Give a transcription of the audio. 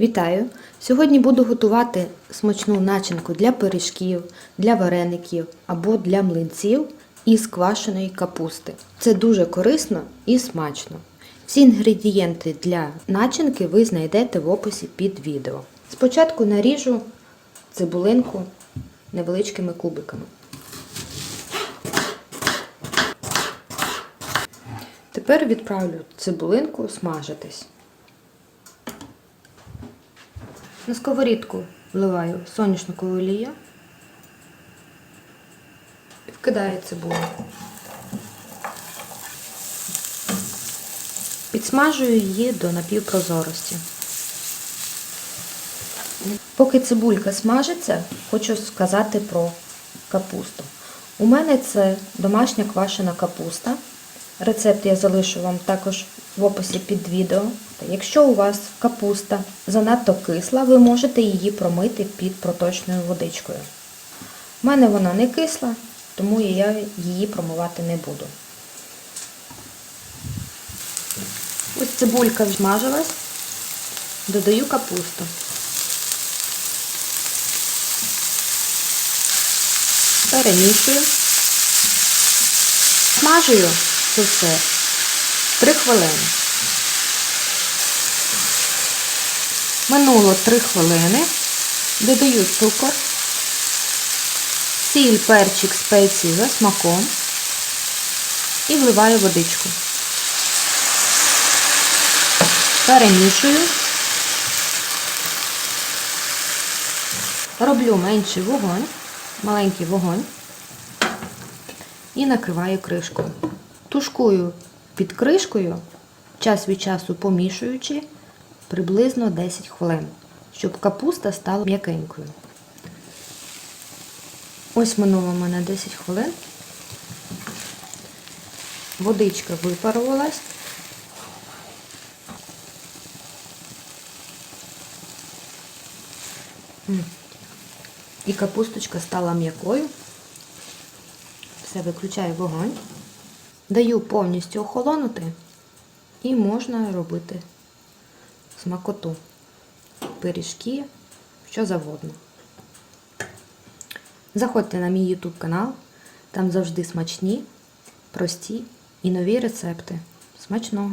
Вітаю! Сьогодні буду готувати смачну начинку для пиріжків, для вареників або для млинців із квашеної капусти. Це дуже корисно і смачно. Всі інгредієнти для начинки ви знайдете в описі під відео. Спочатку наріжу цибулинку невеличкими кубиками. Тепер відправлю цибулинку смажитись. На сковорідку вливаю соняшникову олію, вкидаю цибулю. Підсмажую її до напівпрозорості. Поки цибулька смажиться, хочу сказати про капусту. У мене це домашня квашена капуста. Рецепт я залишу вам також в описі під відео. Якщо у вас капуста занадто кисла, ви можете її промити під проточною водичкою. У мене вона не кисла, тому я її промивати не буду. Ось цибулька вжмажилась, додаю капусту. Перемішую. Смажую це все 3 хвилини. Минуло 3 хвилини. Додаю цукор, сіль, перчик, спеції за смаком і вливаю водичку. Перемішую. Роблю менший вогонь, маленький вогонь і накриваю кришкою. Тушкую під кришкою, час від часу помішуючи, приблизно 10 хвилин, щоб капуста стала м'якенькою. Ось минуло в мене 10 хвилин. Водичка випарувалась. І капусточка стала м'якою. Все, виключаю вогонь. Даю повністю охолонути і можна робити смакоту, пиріжки, що завгодно. Заходьте на мій YouTube канал, там завжди смачні, прості і нові рецепти. Смачного!